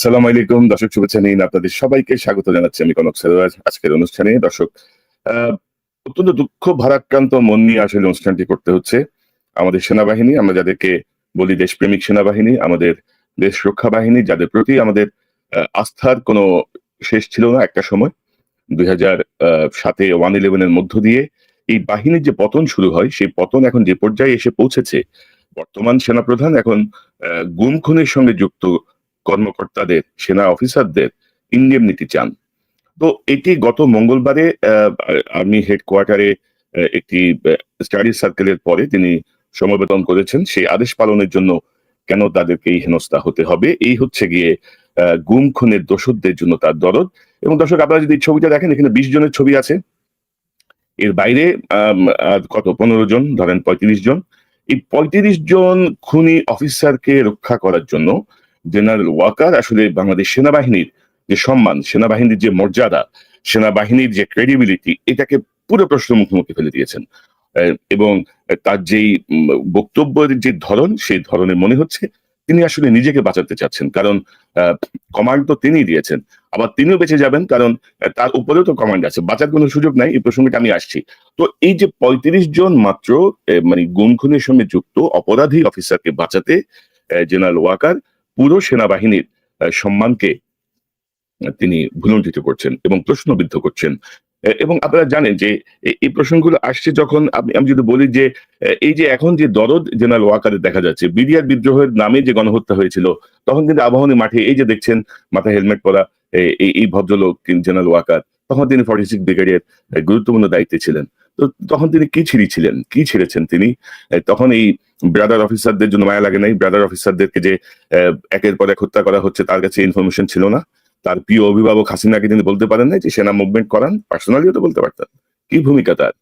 আসসালামু আলাইকুম। দর্শক শুভেচ্ছা নিন আপনাদের সবাইকে স্বাগত জানাচ্ছি আমি কনক সেরোয়াজ আজকের অনুষ্ঠানে দর্শক অত্যন্ত দুঃখ, ভারাক্রান্ত, মন নিয়ে আসলে অনুষ্ঠানটি করতে হচ্ছে আমাদের সেনাবাহিনী। আমরা যাদেরকে বলি দেশপ্রেমিক সেনাবাহিনী, আমাদের দেশ রক্ষা বাহিনী, যাদের প্রতি আমাদের আস্থার কোনো শেষ ছিল না একটা সময়। দুই হাজার সাতে ওয়ান ইলেভেনের মধ্য দিয়ে এই বাহিনীর যে পতন শুরু হয়, সেই পতন এখন যে পর্যায়ে এসে পৌঁছেছে, বর্তমান সেনাপ্রধান এখন গুম খুনের সঙ্গে যুক্ত কর্মকর্তাদের, সেনা অফিসারদের ইন্ডেমনিটি চান। তো এটি গত মঙ্গলবারে আর্মি হেডকোয়ার্টারে একটি স্টাডি সার্কেলের পরে তিনি সমবেদন করেছেন, সেই আদেশ পালনের জন্য কেন তাদেরকে এই হেনস্থা হতে হবে? এই হচ্ছে গিয়ে গুম, খুনের দোষদের জন্য তার দরদ। এবং দর্শক, আপনারা যদি ছবিটা দেখেন, এখানে বিশ জনের ছবি আছে। এর বাইরে কত? পনেরো জন, ধরেন পঁয়ত্রিশ জন। এই পঁয়ত্রিশ জন খুনি অফিসারকে রক্ষা করার জন্য জেনারেল ওয়াকার, আসলে বাংলাদেশ সেনাবাহিনীর যে সম্মান, সেনাবাহিনীর যে মর্যাদা, সেনাবাহিনীর যে ক্রেডিবিলিটি এটাকে পুরো প্রশ্ন মুখোমুখি ফেলে দিয়েছেন। এবং তার যেই বক্তব্যের যে ধরন, সেই ধরনের মনে হচ্ছে, তিনি আসলে নিজেকে বাঁচাতে চাচ্ছেন। কারণ কমান্ড তো তিনিই দিয়েছেন। আবার তিনিও বেঁচে যাবেন, কারণ তার উপরেও তো কমান্ড আছে। বাঁচার কোনো সুযোগ নাই, এই প্রসঙ্গটা আমি আসছি। তো এই যে পঁয়ত্রিশ জন মাত্র মানে গুম খুনের সঙ্গে যুক্ত অপরাধী অফিসারকে বাঁচাতে জেনারেল ওয়াকার পুরো সেনাবাহিনীর সম্মানকে তিনি ভুলণ্ঠিত করছেন এবং প্রশ্নবিদ্ধ করছেন। এবং আপনারা জানেন যে এই প্রসঙ্গগুলো আসছে যখন আমি আমি যদি বলি যে এই যে এখন যে দরদ জেনারেল ওয়াকারের দেখা যাচ্ছে, বিডিআর বিদ্রোহের নামে যে গণহত্যা হয়েছিল, তখন কিন্তু আবাহনী মাঠে এই যে দেখছেন, মাথায় হেলমেট পরা এই এই ভদ্রলোক জেনারেল ওয়াকার, তখন তিনি ফর্টি সিক্স ব্রিগেডের গুরুত্বপূর্ণ দায়িত্বে ছিলেন। তখন তিনি কি ছিঁড়িছিলেন? কি ছেড়েছেন তিনি? তখন এই ব্রাদার অফিসারদের জন্য মায়া লাগে নাই? ব্রাদার অফিসারদেরকে যে একের পর এক হত্যা করা হচ্ছে, তার কাছে ইনফরমেশন ছিল না? তার প্রিয় অভিভাবক হাসিনাকে তিনি বলতে পারেন না যে, সেনা মুভমেন্ট করান? পার্সোনালিও তো বলতে পারতেন। কি ভূমিকা তার?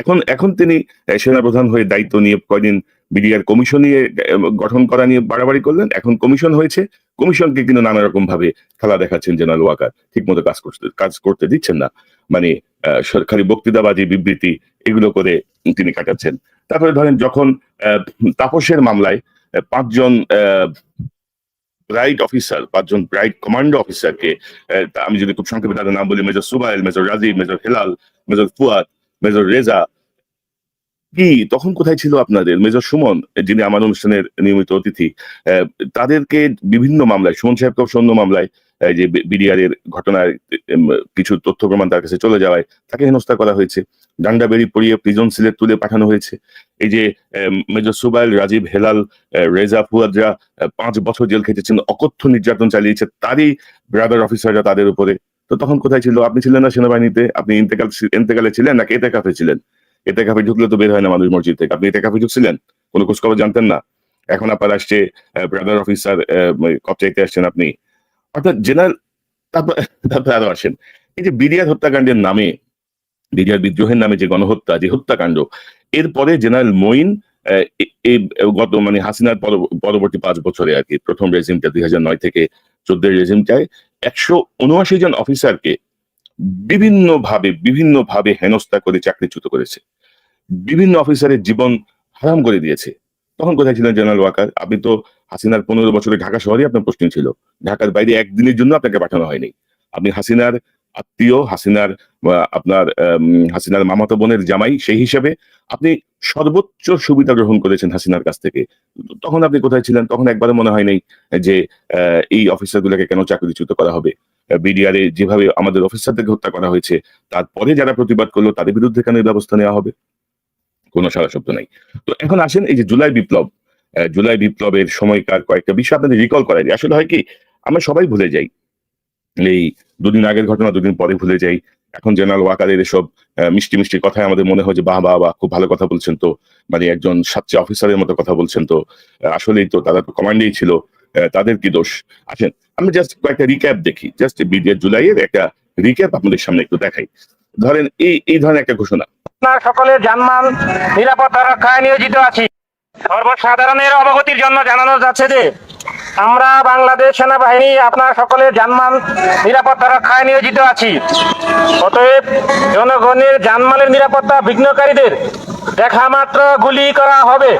এখন এখন তিনি সেনাপ্রধান হয়ে দায়িত্ব নিয়ে কয়দিন বিডিআর কমিশন নিয়ে গঠন করা নিয়ে বাড়াবাড়ি করলেন। এখন কমিশন হয়েছে। কমিশনকে কিন্তু নানা রকম ভাবে খেলা দেখাচ্ছেন জেনারেল ওয়াকার। ঠিক মতো কাজ করতে কাজ করতে দিচ্ছেন না। মানে সরকারি বক্তৃতাবাজি, বিবৃতি এগুলো করে তিনি কাটাচ্ছেন। তারপরে ধরেন যখন তাপসের মামলায় পাঁচজন ব্রাইট অফিসার, পাঁচজন ব্রাইট কমান্ডো অফিসারকে আমি যদি খুব সংক্ষেপে তাদের নাম বলি, major Subail, major Rajib, major Helal, major Fuad, major Reza, কি, তখন কোথায় ছিল আপনাদের? মেজর সুমন, যিনি আমার অনুষ্ঠানের নিয়মিত অতিথি তাদেরকে বিভিন্ন মামলায়, সুমন সাহেবকে সৈন্য মামলায় যে বিডিআর এর ঘটনায় কিছু তথ্য প্রমাণ তার কাছে চলে যাওয়ায় তাকে হেনস্থা করা হয়েছে। ডান্ডা বেরি পড়িয়ে প্রিজন সিলে তুলে পাঠানো হয়েছে। এই যে মেজর সুবাইল, রাজীব হেলাল রেজা ফুয়াদরা পাঁচ বছর জেল খেটেছেন, অকথ্য নির্যাতন চালিয়েছে তারই ব্রাদার অফিসাররা তাদের উপরে। তো তখন কোথায় ছিল? আপনি ছিলেন না সেনাবাহিনীতে? আপনি ইন্তেকাল ইন্তেকালে ছিলেন নাকি এতে কাফে ছিলেন? এতে কাফে ঢুকলে তো বের হয় না মানুষ মসজিদ থেকে। আপনি এতে কাফে ঢুকছিলেন? কোনো খোঁজখবর জানতেন না? এখন আপনার আসছে ব্রাদার অফিসার কব চাইতে আসছেন আপনি। অর্থাৎ জেনারেল তারপর আরও আসেন। এই যে বিডিআর হত্যাকাণ্ডের নামে, বিডিআর বিদ্রোহের নামে যে গণহত্যা, যে হত্যাকাণ্ড এরপরে জেনারেল মঈন এই গত মানে হাসিনার পরবর্তী পাঁচ বছরে আর কি, প্রথম রেজিমটা দুই হাজার নয় থেকে চোদ্দ রেজিমটায় একশো উনআশি জন অফিসারকে বিভিন্ন ভাবে বিভিন্ন ভাবে হেনস্থা করে চাকরিচ্যুত করেছে। বিভিন্ন অফিসারের জীবন হারাম করে দিয়েছে। তখন কোথায় ছিলেন জেনারেল ওয়াকার? আপনি তো হাসিনার পনেরো বছরে ঢাকা শহরে আপনার পোস্টিং ছিল। ঢাকার বাইরে একদিনের জন্য আপনাকে পাঠানো হয়নি। আপনি হাসিনার আত্মীয়, হাসিনার আপনার হাসিনার মামাতো বোনের জামাই, সেই হিসেবে আপনি সর্বোচ্চ সুবিধা গ্রহণ করেছেন হাসিনার কাছ থেকে। তখন আপনি কোথায় ছিলেন? তখন একবারও মনে হয় নাই যে এই অফিসারগুলোকে কেন চাকরিচ্যুত করা হবে? বিডিআর এ যেভাবে আমাদের অফিসারদেরকে হত্যা করা হয়েছে, তারপরে যারা প্রতিবাদ করল, তাদের বিরুদ্ধে কেন এই ব্যবস্থা নেওয়া হবে? কোনো সারা শব্দ নাই। তো এখন আসেন এই যে জুলাই বিপ্লব। জুলাই বিপ্লবের সময়কার কয়েকটা বিষয় আপনাদের রিকল করাই। আসলে হয় কি, আমরা সবাই ভুলে যাই। এই দুদিন আগের ঘটনা দুদিন পরে ভুলে যাই। এখন জেনারেল ওয়াকারের এসব মিষ্টি মিষ্টি কথায় আমাদের মনে হয় যে, বাহ বাহ বাহ, খুব ভালো কথা বলছেন তো। মানে একজন সাচ্চা অফিসারের মতো কথা বলছেন তো। আসলেই তো তারা তো কমান্ডেই ছিল। তাদের কি দোষ? আসেন, আমি জাস্ট কয়েকটা রিক্যাপ দেখি। জাস্ট বিডিআর জুলাইয়ের একটা রিক্যাপ আপনাদের সামনে একটু দেখাই। ধরেন এই এই ধরনের একটা ঘোষণা। সকলের জানমাল নিরাপত্তা রক্ষায় নিয়োজিত আছি। সর্বসাধারণের অবগতির জন্য জানানো যাচ্ছে যে, আমরা বাংলাদেশ সেনাবাহিনী, আপনার সকলের জানমাল নিরাপত্তা রক্ষায় নিয়োজিত আছি। অতএব জনগণের জানমালের নিরাপত্তা বিঘ্নকারীদের দেখা মাত্র গুলি করা হবে।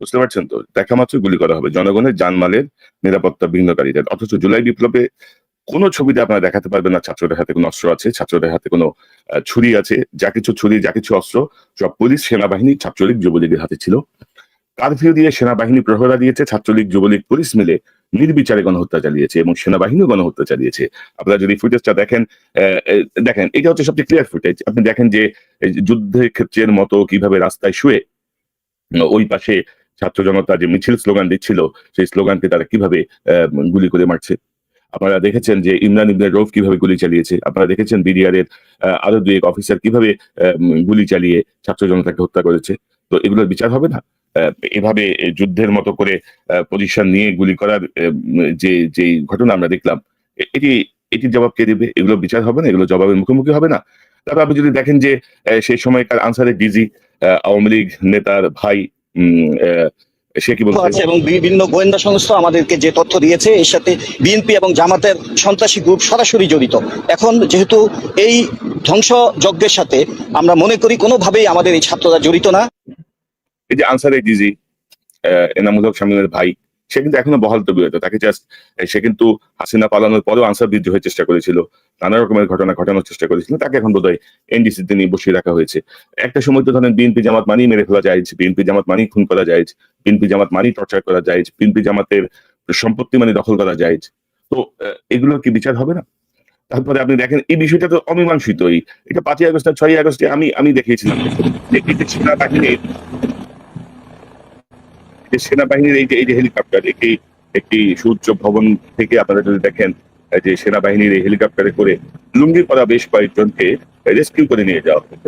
বুঝতে পারছেন তো? দেখা মাত্র গুলি করা হবে। জনগণের জানমালের নিরাপত্তা বিঘ্নকারীদের। অথচ জুলাই বিপ্লবে কোনো ছবিতে আপনারা দেখাতে পারবেন না ছাত্রদের হাতে কোনো অস্ত্র আছে, ছাত্রদের হাতে কোনো ছুরি আছে, যা কিছু ছুরি, যা কিছু অস্ত্র, সব পুলিশ, সেনাবাহিনী, ছাত্রলীগ, যুবলীগের হাতে ছিল। কারফিউ দিয়ে সেনাবাহিনী প্রহরা দিয়েছে, ছাত্রলীগ, যুবলীগ, পুলিশ মিলে নির্বিচারে গণহত্যা চালিয়েছে এবং সেনাবাহিনীও গণহত্যা চালিয়েছে। আপনারা যদি ফুটেজটা দেখেন দেখেন, এটা হচ্ছে সবচেয়ে ক্লিয়ার ফুটেজ আপনি দেখেন যে যুদ্ধের ক্ষেত্রের মতো কীভাবে রাস্তায় শুয়ে ওই পাশে ছাত্র জনতা যে মিছিল স্লোগান দিচ্ছিল, সেই স্লোগানকে তারা কীভাবে গুলি করে মারছে? আপনারা দেখেছেন যে ইমরান ইবনে রৌফ কীভাবে গুলি চালিয়েছে। আপনারা দেখেছেন বিডিআর এর আরও দুই এক অফিসার কীভাবে গুলি চালিয়ে ছাত্র জনতাকে হত্যা করেছে। তো এগুলোর বিচার হবে না? এভাবে যুদ্ধের মতো করে পজিশন নিয়ে গুলি করার যে যে ঘটনা আমরা দেখলাম এটি এটি জবাব কে দেবে? এগুলো বিচার হবে না? এগুলো জবাবের মুখোমুখি হবে না? তারপর আপনি যদি দেখেন যে সেই সময়কার আনসারের ডিজি আওয়ামী লীগ নেতার ভাই সে কি বলছে? এবং বিভিন্ন গোয়েন্দা সংস্থা আমাদেরকে যে তথ্য দিয়েছে এর সাথে বিএনপি এবং জামাতের সন্ত্রাসী গ্রুপ সরাসরি জড়িত। এখন যেহেতু এই ধ্বংস যজ্ঞের সাথে আমরা মনে করি কোনোভাবেই আমাদের এই ছাত্ররা জড়িত না। এই যে আনসার ডিজি এনামুল হক শামীমের ভাই সে কিন্তু এখনও বহাল তবিয়ত। তাকে জাস্ট সে কিন্তু হাসিনা পালানোর পরেও আনসার বিরুদ্ধে হয়ে চেষ্টা করেছিল। নানা রকমের ঘটনা ঘটানোর চেষ্টা করেছিল। তাকে এখন বোধহয় এনডিসিতে নিয়ে বসিয়ে রাখা হয়েছে। একটা সময় তো ধরেন বিএনপি জামাত মানি মেরে ফেলা যায়। বিএনপি জামাত মানি খুন করা যায়। বিএনপি জামাত মানি টর্চার করা যায়। বিএনপি জামাতের সম্পত্তি মানে দখল করা যায়। তো এগুলোর কি বিচার হবে না? তারপরে আপনি দেখেন, এই বিষয়টা তো অমীমাংসিতই। এটা পাঁচই আগস্ট আর ছয়ই আগস্টে আমি আমি দেখিয়েছিলাম। যে সেনাবাহিনীর এই যে এই যে হেলিকপ্টার, একটি একটি সুউচ্চ ভবন থেকে আপনারা যদি দেখেন যে সেনাবাহিনীর এই হেলিকপ্টারে করে লুঙ্গি পরা বেশ কয়েকজনকে রেস্কিউ করে নিয়ে যাওয়া হয়।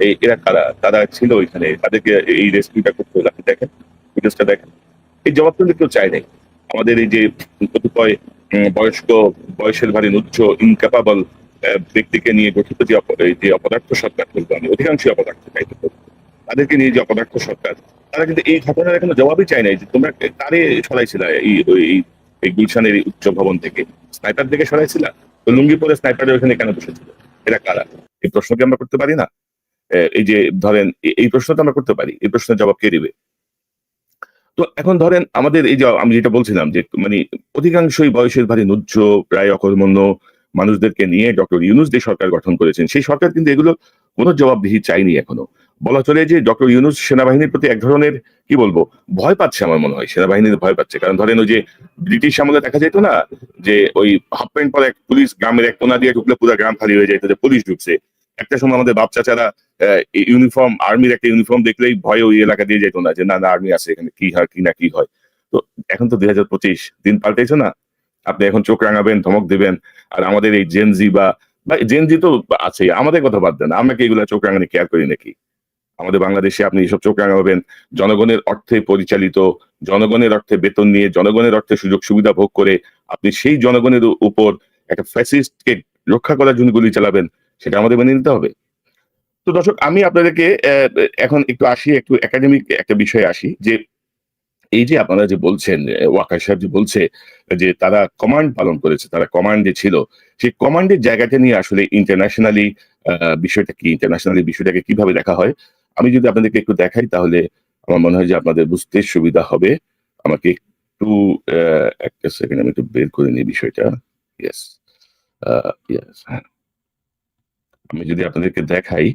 এই এরা কারা? তারা ছিল ওইখানে। তাদেরকে এই রেস্কিউটা করতে হলো। আপনি দেখেন ফুটেজটা দেখেন। এই জবাব কিন্তু কেউ চায় নাই। আমাদের এই যে কতিপয় বয়স্ক, বয়সের ভারী উচ্চ ইনক্যাপাবল ব্যক্তিকে নিয়ে গঠিত যে যে অপদার্থ সরকার, বলব আমি, অধিকাংশই অপদার্থ, তাই তো। তাদেরকে নিয়ে যে অপদার্থ সরকার, তারা কিন্তু এই ঘটনার এখনও জবাবই চায় নাই যে তোমরা তারে সরাইছিল এই এই গুলশানের উচ্চ ভবন থেকে? স্নাইপার থেকে সরাইছিল? তো লুঙ্গি পরে স্নাইপারের ওখানে কেন বসেছিল? এরা কারা? এই প্রশ্ন কি আমরা করতে পারি না? এই যে ধরেন এই প্রশ্ন তো আমরা করতে পারি? এই প্রশ্নের জবাব কে দিবে? তো এখন ধরেন, আমাদের এই যে আমি যেটা বলছিলাম যে মানে অধিকাংশই বয়সের ভারী নুজ্জ প্রায় অকর্মণ্য মানুষদেরকে নিয়ে ডক্টর ইউনুস যে সরকার গঠন করেছেন, সেই সরকার কিন্তু এগুলো কোনো জবাবদিহি চাইনি এখনও। বলা চলে যে ডক্টর ইউনুস সেনাবাহিনীর প্রতি এক ধরনের, কি বলব, ভয় পাচ্ছে আমার মনে হয়। সেনাবাহিনীর ভয় পাচ্ছে। কারণ ধরেন ওই যে ব্রিটিশ আমলে দেখা যেত না, যে ওই হাফ প্যান্ট পরে এক পুলিশ গ্রামের এক কোনা দিয়ে ঢুকলে পুরো গ্রাম খালি হয়ে যেত, যে পুলিশ ঢুকছে। একটা সময় আমাদের বাপ চাচারা ইউনিফর্ম, আর্মির একটা ইউনিফর্ম দেখলেই ভয়ে ওই এলাকা দিয়ে যেত না, যে না না, আর্মি আছে এখানে, কি হয়, কি না, কি হয়। তো এখন তো দুই হাজার পঁচিশ, দিন পাল্টেছে না। আপনি এখন চোখ রাঙাবেন, ধমক দেবেন, আর আমাদের এই জেনজি বা বা জেনজি তো আছে আমাদের কথা বাদ দেন, আমরা কি এগুলো চোখ রাঙানি কেয়ার করি নাকি? আমাদের বাংলাদেশে আপনি এসব চোখ রাঙাবেন। জনগণের অর্থে পরিচালিত, জনগণের অর্থে বেতন নিয়ে, জনগণের অর্থে সুযোগ সুবিধা ভোগ করে আপনি সেই জনগণের উপর একটা ফ্যাসিস্টকে রক্ষা করার জন্য গুলি চালাবেন, সেটা আমাদের মেনে নিতে হবে। তো দর্শক, আমি আপনাদেরকে এখন একটু আসি, একটু একাডেমিক একটা বিষয়ে আসি, যে এই যে আপনারা যে বলছেন ওয়াকার সাহেব যে বলছে যে তারা কমান্ড পালন করেছে, তারা কমান্ডে ছিল, সেই কমান্ডের জায়গাটা নিয়ে আসলে ইন্টারন্যাশনালি বিষয়টা কি ইন্টারন্যাশনালি বিষয়টাকে কীভাবে দেখা হয়? আমি যদি আপনাদেরকে একটু দেখাই তাহলে আমার মনে হয় যে আপনাদের বুঝতে সুবিধা হবে। আমাকে একটু একটা সেকেন্ড আমি একটু বের করে নিই বিষয়টা। ইয়েস ইয়েস হ্যাঁ। আমি যদি আপনাদেরকে দেখাই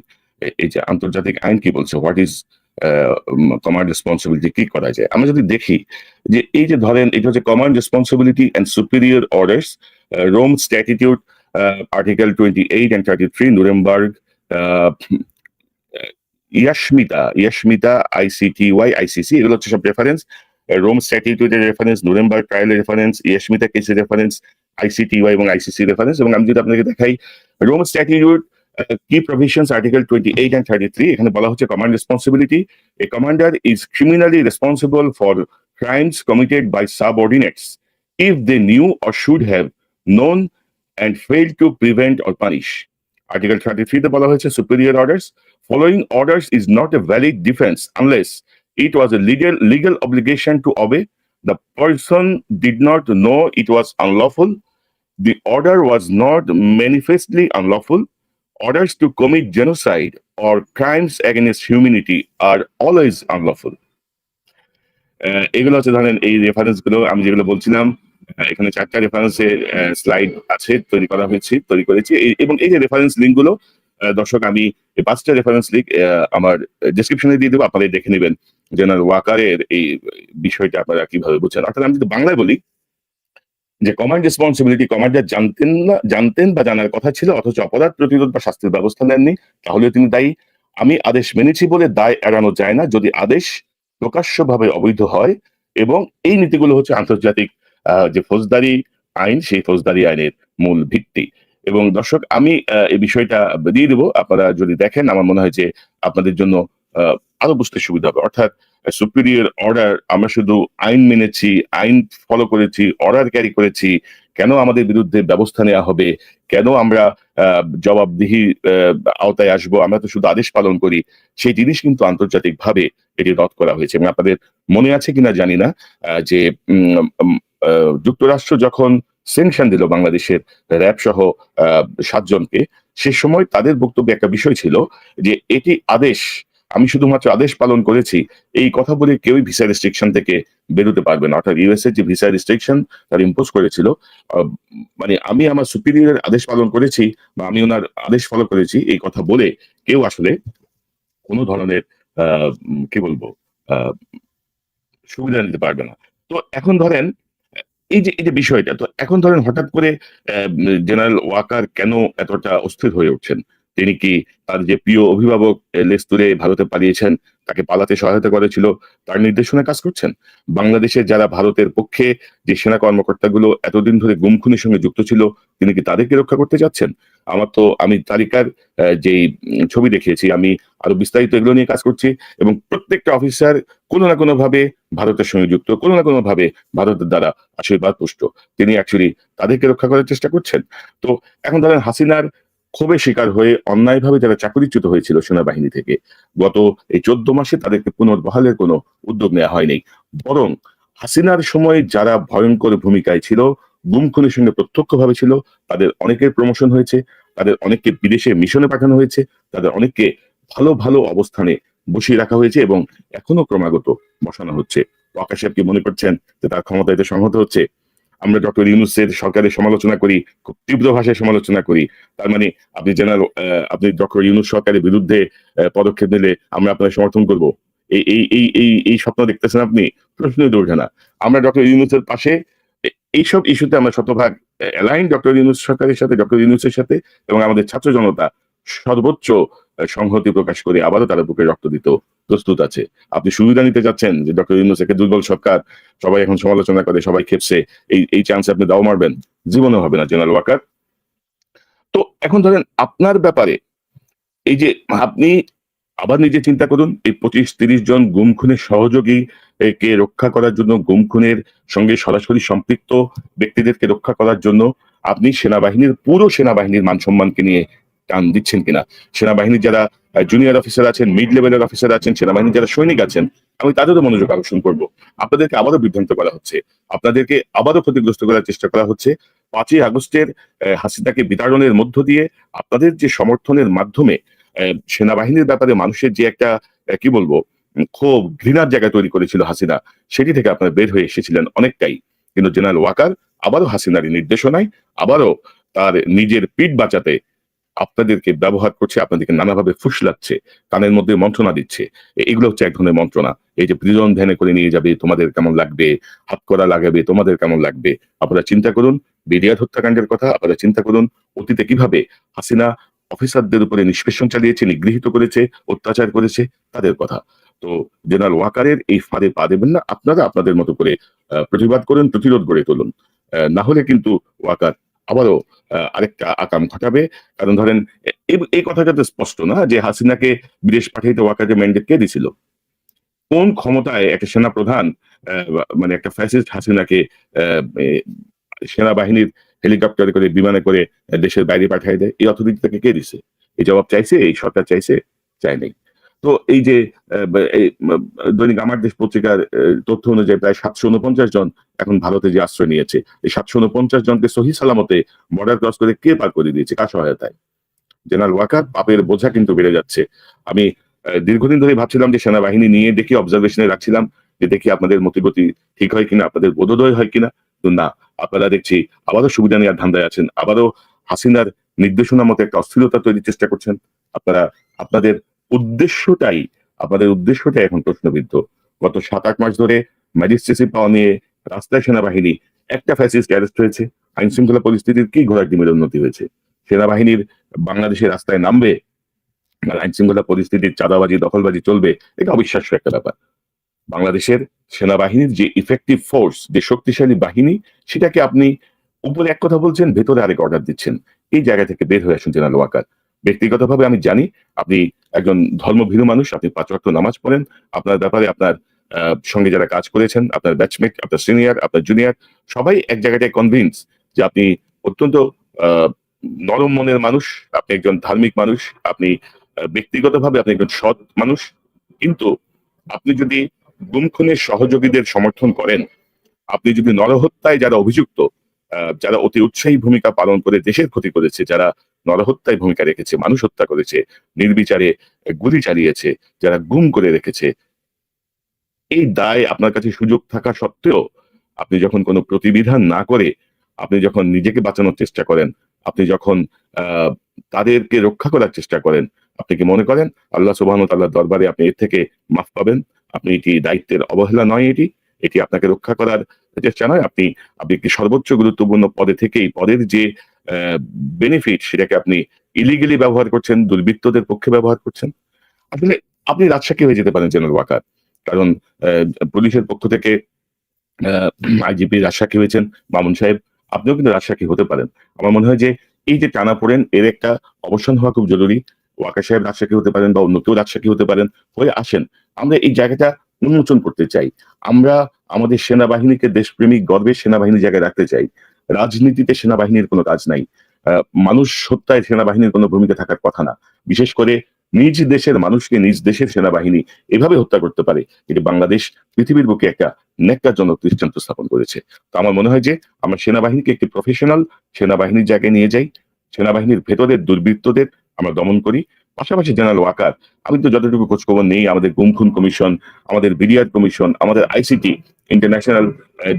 এই যে আন্তর্জাতিক আইন কি বলছে? হোয়াট ইজ কমান্ড রেসপন্সিবিলিটি কি করা যায়? আমরা যদি দেখি যে এই যে ধরেন, এটা হচ্ছে command responsibility and superior orders Rome স্ট্যাটিটিউড article twenty eight and thirty three Nuremberg ইয়াসমিতা ইয়াসমিতা ICT Y ICC এগুলো হচ্ছে সব reference Rome স্ট্যাটিটিউডের reference Nuremberg ট্রায়ালের reference ইয়াসমিতা কেসের রেফারেন্স আইসিটিওয়াই এবং আইসিসি রেফারেন্স এবং আমি যদি আপনাকে দেখাই রোম স্ট্যাটিটিউড কি provisions article twenty eight and thirty three এখানে বলা হচ্ছে command responsibility a commander is criminally responsible for crimes committed by subordinates, if they knew or should have known and failed to prevent or punish. Article 33 তে বলা হয়েছে superior orders. Following orders is not a valid defense unless it was a legal legal obligation to obey. The person did not know it was unlawful. The order was not manifestly unlawful. Orders to commit genocide or crimes against humanity are always unlawful. আহ, এগুলো হচ্ছে ধরেন এই রেফারেন্সগুলো আমি যেগুলো বলছিলাম এখানে চারটা রেফারেন্সের স্লাইড আছে তৈরি করা হয়েছে তৈরি করেছি। এবং এই যে রেফারেন্স লিঙ্কগুলো আহ, দর্শক আমি পাঁচটা রেফারেন্স লিঙ্ক আমার ডেসক্রিপশনে দিয়ে দেবো আপনারা দেখে নেবেন জেনারেল ওয়াকারের এই বিষয়টা আপনারা কীভাবে বুঝছেন। অর্থাৎ আমি যদি বাংলায় বলি যে কমান্ড রেসপন্সিবিলিটি কমান্ডার জানতেন না জানতেন বা জানার কথা ছিল অথচ অপরাধ প্রতিরোধ বা শাস্তির ব্যবস্থা নেননি তাহলে তিনি দায়ী। আমি আদেশ মেনেছি বলে দায় এড়ানো যায় না যদি আদেশ প্রকাশ্যভাবে অবৈধ হয় এবং এই নীতিগুলো হচ্ছে আন্তর্জাতিক যে ফৌজদারি আইন, সেই ফৌজদারি আইনের মূল ভিত্তি। এবং দর্শক, আমি এই বিষয়টা দিয়ে দেবো। আপনারা যদি দেখেন, আমার মনে হয় যে আপনাদের জন্য আরও বুঝতে সুবিধা হবে। অর্থাৎ সুপিরিয়র অর্ডার আমরা শুধু আইন মেনেছি, আইন ফলো করেছি অর্ডার ক্যারি করেছি, কেন আমাদের বিরুদ্ধে ব্যবস্থা নেওয়া হবে? কেন আমরা জবাবদিহি আওতায় আসব? আমরা তো শুধু আদেশ পালন করি। সেই জিনিস কিন্তু আন্তর্জাতিকভাবে এটি রদ করা হয়েছে। এবং আপনাদের মনে আছে কিনা জানি না যে যুক্তরাষ্ট্র যখন সেনশন দিল বাংলাদেশের র্যাব সহ সাতজনকে, সে সময় তাদের বক্তব্যে একটা বিষয় ছিল যে এটি আদেশ, আমি শুধুমাত্র আদেশ পালন করেছি, এই কথা বলে কেউই ভিসা রেস্ট্রিকশন থেকে বেরোতে পারবে না। অর্থাৎ ইউএসএ যে ভিসা রেস্ট্রিকশন তার ইম্পোজ করেছিল মানে আমি আমার সুপিরিয়রের আদেশ পালন করেছি বা আমি ওনার আদেশ ফলো করেছি, এই কথা বলে কেউ আসলে কোনো ধরনের কি বলব সুবিধা নিতে পারবে না। তো এখন ধরেন এই যে এই যে বিষয়টা, তো এখন ধরেন হঠাৎ করে জেনারেল ওয়াকার কেন এতটা অস্থির হয়ে উঠছেন? তিনি কি তার যে প্রিয় অভিভাবক লেস্তুরে ভারতে পালিয়েছেন তাকে পালাতে সহায়তা করেছিল তার নির্দেশনা কাজ করছেন। বাংলাদেশের যারা ভারতের পক্ষে যে সেনা কর্মকর্তাগুলো এতদিন ধরে গুমখুনের সঙ্গে যুক্ত ছিল, তিনি কি তাদেরকে রক্ষা করতে যাচ্ছেন? আমার তো, আমি তালিকার যেই ছবি দেখিয়েছি, আমি আরও বিস্তারিত এগুলো নিয়ে কাজ করছি এবং প্রত্যেকটা অফিসার কোনো না কোনো ভাবে ভারতের সঙ্গে যুক্ত, কোনো না কোনো ভাবে ভারতের দ্বারা আশীর্বাদ পুষ্ট তিনি অ্যাকচুয়ালি তাদেরকে রক্ষা করার চেষ্টা করছেন। তো এখন ধরেন হাসিনার ক্ষোভে শিকার হয়ে অন্যায়ভাবে যারা চাকরিচ্যুত হয়েছিল সেনাবাহিনী থেকে। গত এই চোদ্দ মাসে তাদেরকে পুনর্বহালের কোনো উদ্যোগ নেওয়া হয়নি। বরং হাসিনার সময় যারা ভয়ঙ্কর ভূমিকায় ছিল গুম খুনের সঙ্গে প্রত্যক্ষভাবে ছিল, তাদের অনেকের প্রমোশন হয়েছে, তাদের অনেককে বিদেশে মিশনে পাঠানো হয়েছে, তাদের অনেককে ভালো ভালো অবস্থানে বসিয়ে রাখা হয়েছে এবং এখনও ক্রমাগত বসানো হচ্ছে। প্রকাশ সাহেব কি মনে করছেন যে তার ক্ষমতা এতে সংহত হচ্ছে? আমরা ডক্টর ইউনুসের সরকারের সমালোচনা করি, খুব তীব্র ভাষায় সমালোচনা করি। তার মানে আপনি জেনারেল আপনি ডক্টর ইউনুস সরকারের বিরুদ্ধে পদক্ষেপ নিলে আমরা আপনার সমর্থন করব। এই এই এই এই স্বপ্ন দেখতেছেন আপনি? প্রশ্নই ওঠে না। আমরা ডক্টর ইউনুসের পাশে এইসব ইস্যুতে আমরা শতভাগ অ্যালাইন ডক্টর ইউনুস সরকারের সাথে, ডক্টর ইউনুসের সাথে এবং আমাদের ছাত্র জনতা সর্বোচ্চ সংহতি প্রকাশ করে আবারও তারা বুকে রক্ত দিতেও প্রস্তুত আছে। আপনি সুবিধা নিতে যাচ্ছেন যে ডক্টর ইউনুস একে দুর্বল সরকার, সবাই এখন সমালোচনা করে, সবাই খেপছে, এই এই চান্স আপনি দাও মারবেন জীবনে হবে না জেনারেল ওয়াকার তো এখন ধরেন আপনার ব্যাপারে এই যে আপনি আবার নিজে চিন্তা করুন, এই পঁচিশ তিরিশ জন গুম খুনের সহযোগী কে রক্ষা করার জন্য গুম খুনের সঙ্গে সরাসরি সম্পৃক্ত ব্যক্তিদেরকে রক্ষা করার জন্য আপনি সেনাবাহিনীর, পুরো সেনাবাহিনীর মান সম্মানকে নিয়ে টান দিচ্ছেন কিনা? সেনাবাহিনীর যারা জুনিয়র অফিসার আছেন মিড লেভেলের অফিসার আছেন, সেনাবাহিনীর যারা সৈনিক আছেন, আমি তাদেরও মনোযোগ আকর্ষণ করব। আপনাদেরকে আবারও বিভ্রান্ত করা হচ্ছে। আপনাদেরকে আবারও ক্ষতিগ্রস্ত করার চেষ্টা করা হচ্ছে। পাঁচই আগস্টের হাসিনাকে বিতাড়নের মধ্য দিয়ে আপনাদের যে সমর্থনের মাধ্যমে সেনাবাহিনীর ব্যাপারে মানুষের যে একটা কি বলব ক্ষোভ, ঘৃণার জায়গা তৈরি করেছিল হাসিনা, সেটি থেকে আপনারা বের হয়ে এসেছিলেন অনেকটাই। কিন্তু জেনারেল ওয়াকার আবারও হাসিনার নির্দেশনায়, আবারও তার নিজের পিঠ বাঁচাতে আপনাদেরকে ব্যবহার করছে, আপনাদেরকে নানাভাবে ফুসলাচ্ছে কানের মধ্যে মন্ত্রণা দিচ্ছে। এগুলো হচ্ছে এক ধরনের মন্ত্রণা। এই যে প্রিজন ধ্যানে করে নিয়ে যাবে, তোমাদের কেমন লাগবে? হাত করা লাগাবে, তোমাদের কেমন লাগবে? আপনারা চিন্তা করুন বিডিআর হত্যাকাণ্ডের কথা আপনারা চিন্তা করুন, অতীতে কীভাবে হাসিনা অফিসারদের উপরে নিষ্পেষণ চালিয়েছে, নিগৃহীত করেছে, অত্যাচার করেছে, তাদের কথা। তো জেনারেল ওয়াকারের এই ফাঁদে পা দেবেন না, আপনারা আপনাদের মতো করে প্রতিবাদ করুন, প্রতিরোধ গড়ে তুলুন। না হলে কিন্তু ওয়াকার আবারও আরেকটা আকাম ঘটাবে। কারণ ধরেন এই- কথাটা তো স্পষ্ট না যে হাসিনাকে বিদেশ পাঠাইতে ওয়াকারের ম্যান্ডেট কে দিছিল? কোন ক্ষমতায় একটা সেনা প্রধান মানে একটা ফ্যাসিস্ট হাসিনাকে সেনাবাহিনীর হেলিকপ্টারে করে, বিমানে করে দেশের বাইরে পাঠিয়ে দেয়? এই অথরিটি তাকে কে দিছে? এই জবাব চাইছে? এই সরকার চাইছে? চায় নাই। তো এই যে দৈনিক আমার দেশ পত্রিকার তথ্য অনুযায়ী প্রায় সাতশো উনপঞ্চাশ জন এখন ভারতে যে আশ্রয় নিয়েছে, এই সাতশো উনপঞ্চাশ জনকে সহি সালামতে বর্ডার ক্রস করে কে পার করে দিয়েছে, কার সহায়তায়? জেনারেল ওয়াকার পাপের বোঝা কিন্তু বেড়ে যাচ্ছে। আমি দীর্ঘদিন ধরে ভাবছিলাম যে সেনাবাহিনী নিয়ে দেখি অবজারভেশনে রাখছিলাম, যে দেখি আপনাদের মতিগতি ঠিক হয় কিনা, আপনাদের বোধোদয় হয় কিনা। কিন্তু না, আপনারা দেখছি আবারও সুবিধা নেওয়ার ধান্দায় আছেন, আবারও হাসিনার নির্দেশনা মতো একটা অস্থিরতা তৈরির চেষ্টা করছেন। আপনারা, আপনাদের উদ্দেশ্যটাই, আপনাদের উদ্দেশ্যটাই এখন প্রশ্নবিদ্ধ। গত সাত আট মাস ধরে ম্যাজিস্ট্রেসি পাওয়া নিয়ে রাস্তায় সেনাবাহিনী একটা ফ্যাসিস্ট অ্যারেস্ট হয়েছে। আইন শৃঙ্খলা পরিস্থিতির কি ঘোড়ার ডিমের উন্নতি হয়েছে? সেনাবাহিনীর বাংলাদেশের রাস্তায় নামবে আইন শৃঙ্খলা পরিস্থিতির চাঁদাবাজি, দখলবাজি চলবে, এটা অবিশ্বাস্য একটা ব্যাপার। বাংলাদেশের সেনাবাহিনীর যে ইফেক্টিভ ফোর্স যে শক্তিশালী বাহিনী, সেটাকে আপনি উপরে এক কথা বলছেন, ভেতরে আরেক অর্ডার দিচ্ছেন। এই জায়গা থেকে বের হয়ে আসুন, জেনারেল ওয়াকার। ব্যক্তিগতভাবে আমি জানি আপনি একজন ধর্মভীরু মানুষ, আপনি পাঁচ ওয়াক্ত নামাজ পড়েন। আপনার ব্যাপারে আপনার সঙ্গে যারা কাজ করেছেন, আপনার ব্যাচমেট আপনার সিনিয়র আপনার জুনিয়র সবাই এক জায়গাটায় কনভিন্স যে আপনি অত্যন্ত নরম মনের মানুষ, আপনি একজন ধার্মিক মানুষ, আপনি ব্যক্তিগতভাবে আপনি একজন সৎ মানুষ। কিন্তু আপনি যদি গুম খুনের সহযোগীদের সমর্থন করেন, আপনি যদি নরহত্যায় যারা অভিযুক্ত যারা অতি উৎসাহী ভূমিকা পালন করে, দেশের ক্ষতি করেছে, যারা নরহত্যায় ভূমিকা রেখেছে, মানুষ হত্যা করেছে, নির্বিচারে গুলি চালিয়েছে, যারা গুম করে রেখেছে। এই দায় আপনার কাছে সুযোগ থাকা সত্ত্বেও আপনি যখন কোনো প্রতিবিধান না করে আপনি যখন নিজেকে বাঁচানোর চেষ্টা করেন, আপনি যখন তাদেরকে রক্ষা করার চেষ্টা করেন, আপনি কি মনে করেন আল্লাহ সুবাহ তাল্লাহ দরবারে আপনি এর থেকে মাফ পাবেন? আপনি এটি দায়িত্বের অবহেলা নয় এটি? এটি আপনাকে রক্ষা করার চেষ্টা নয়। আপনি আপনি একটি সর্বোচ্চ গুরুত্বপূর্ণ পদে থেকেই, পদের যে বেনিফিট সেটাকে আপনি ইলিগেলি ব্যবহার করছেন, দুর্বৃত্তদের পক্ষে ব্যবহার করছেন। আসলে আপনি রাজশাহী হয়ে যেতে পারেন জেনারেল ওয়াকার কারণ পুলিশের পক্ষ থেকে আইজিপি রাজশাহী হয়েছেন, মামুন সাহেব, আপনিও কিন্তু রাজশাহী হতে পারেন। আমার মনে হয় যে, এই যে টানা পড়েন এর একটা অবসান হওয়া খুব জরুরি। ওয়াকা সাহেব রাজশাহী হতে পারেন বা অন্য কেউ রাজশাহী হতে পারেন, হয়ে আসেন। আমরা এই জায়গাটা উন্মোচন করতে চাই। আমরা আমাদের সেনাবাহিনীকে দেশপ্রেমিক গর্বের সেনাবাহিনী জায়গায় রাখতে চাই। রাজনীতিতে সেনাবাহিনীর কোনো কাজ নাই। মানুষ হত্যায় সেনাবাহিনীর কোনো ভূমিকা থাকার কথা না। বিশেষ করে নিজ দেশের মানুষকে নিজ দেশের সেনাবাহিনী এভাবে হত্যা করতে পারে এটি বাংলাদেশ পৃথিবীর বুকে একটা ন্যাক্কারজনক দৃষ্টান্ত স্থাপন করেছে। তো আমার মনে হয় যে আমরা সেনাবাহিনীকে একটি প্রফেশনাল সেনাবাহিনীর জায়গায় নিয়ে যাই, সেনাবাহিনীর ভেতরের দুর্বৃত্তদের আমরা দমন করি। পাশাপাশি জেনারেল ওয়াকার আমি তো যতটুকু খোঁজখবর নেই, আমাদের গুম খুন কমিশন, আমাদের বিডিআর কমিশন, আমাদের আইসিটি ইন্টারন্যাশনাল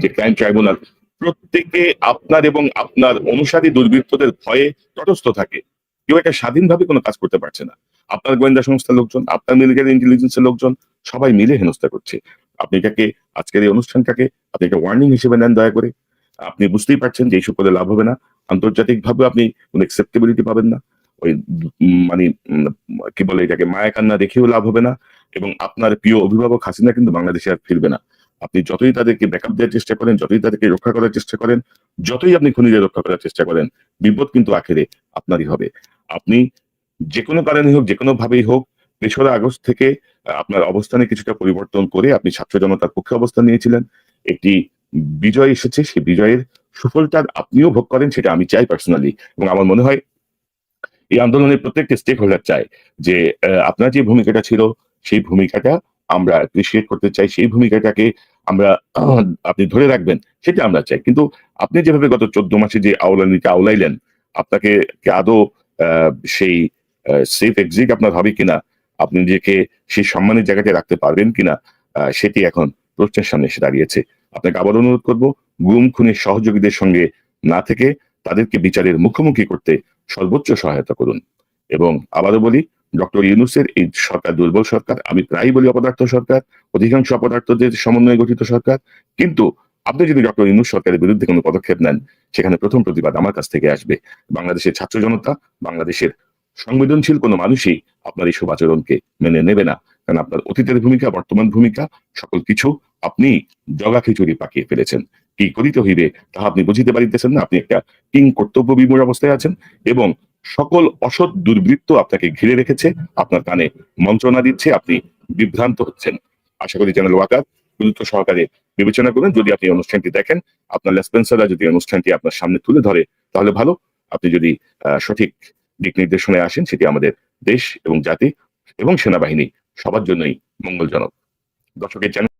যে ক্রাইম ট্রাইব্যুনাল প্রত্যেকে আপনার এবং আপনার অনুসারী দুর্বৃত্তদের ভয়ে তটস্থ থাকে। কেউ একটা স্বাধীনভাবে কোনো কাজ করতে পারছে না। আপনার গোয়েন্দা সংস্থার লোকজন, আপনার মিলিটারি ইন্টেলিজেন্সের লোকজন, সবাই মিলে হেনস্থা করছে। আপনি এটাকে আজকের এই অনুষ্ঠানটাকে, আপনি একটা ওয়ার্নিং হিসেবে নেন দয়া করে। আপনি বুঝতেই পারছেন যে এইসব করে লাভ হবে না। আন্তর্জাতিক ভাবে আপনি কোনো অ্যাকসেপ্টেবিলিটি পাবেন না। ওই মানে কি বলে এটাকে মায়া কান্না দেখেও লাভ হবে না। এবং আপনার প্রিয় অভিভাবক হাসিনা কিন্তু বাংলাদেশে আর ফিরবে না। আপনি যতই তাদেরকে ব্যাকআপ দেওয়ার চেষ্টা করেন, যতই তাদেরকে রক্ষা করার চেষ্টা করেন, যতই আপনি খুনিদের রক্ষা করার চেষ্টা করেন, বিপদ কিন্তু আখেরে আপনারই হবে। আপনি যে কোনো কারণে হোক, যে কোনো ভাবেই হোক তেসরা আগস্ট থেকে আপনার অবস্থানে কিছুটা পরিবর্তন করে আপনি ছাত্র জনতার পক্ষে অবস্থান নিয়েছিলেন। একটি বিজয় এসেছে, সেই বিজয়ের সুফলটা আপনিও ভোগ করেন, সেটা আমি চাই পার্সোনালি এবং আমার মনে হয়, এই আন্দোলনের প্রত্যেকটা স্টেক হোল্ডার চায় যে আপনার যে ভূমিকাটা ছিল, সেই ভূমিকাটা আমরা অ্যাপ্রিসিয়েট করতে চাই, সেই ভূমিকাটাকে আমরা, আপনি ধরে রাখবেন, সেটা আমরা চাই। কিন্তু আপনি যেভাবে গত চোদ্দ মাসে যে আওলানিতে আওলাইলেন, আপনাকে আদৌ সেই সেফ এক্সিট আপনার হবে কিনা? আপনি নিজেকে সেই সম্মানের জায়গাতে রাখতে পারবেন কিনা? সেটি এখন প্রশ্নের সামনে এসে দাঁড়িয়েছে। আপনাকে আবার অনুরোধ করব, গুম খুনের সহযোগীদের সঙ্গে না থেকে তাদেরকে বিচারের মুখোমুখি করতে সর্বোচ্চ সহায়তা করুন। এবং আবারও বলি ডক্টর ইউনুসের এই সরকার, দুর্বল সরকার, আমি প্রায়ই বলি অপদার্থ সরকার, অধিকাংশ অপদার্থদের সমন্বয়ে গঠিত সরকার। কিন্তু আপনি যদি ডক্টর ইউনুস সরকারের বিরুদ্ধে কোনো পদক্ষেপ নেন, সেখানে প্রথম প্রতিবাদ আমার কাছ থেকে আসবে। বাংলাদেশের ছাত্র জনতা, বাংলাদেশের সংবেদনশীল কোনো মানুষই আপনার এই আচরণকে মেনে নেবে না। কারণ আপনার অতীতের ভূমিকা, বর্তমান ভূমিকা, সকল কিছু আপনি জগা খিচুড়ি পাকিয়ে ফেলেছেন। কি করিতে হইবে, তাহা আপনি বুঝিতে পারিতেছেন না। আপনি একটা কিং কর্তব্য বিমূর অবস্থায় আছেন এবং সকল অসৎ দুর্বৃত্ত আপনাকে ঘিরে রেখেছে, আপনার কানে মন্ত্রণা দিচ্ছে, আপনি বিভ্রান্ত হচ্ছেন। আশা করি চ্যানেল ওয়াকার গুরুত্ব সহকারে বিবেচনা করুন, যদি আপনি অনুষ্ঠানটি দেখেন, আপনার লেসপেন্সাররা যদি অনুষ্ঠানটি আপনার সামনে তুলে ধরে, তাহলে ভালো। আপনি যদি সঠিক দিক নির্দেশনায় আসেন, সেটি আমাদের দেশ এবং জাতি এবং সেনাবাহিনী সবার জন্যই মঙ্গলজনক। দর্শকের চ্যানেল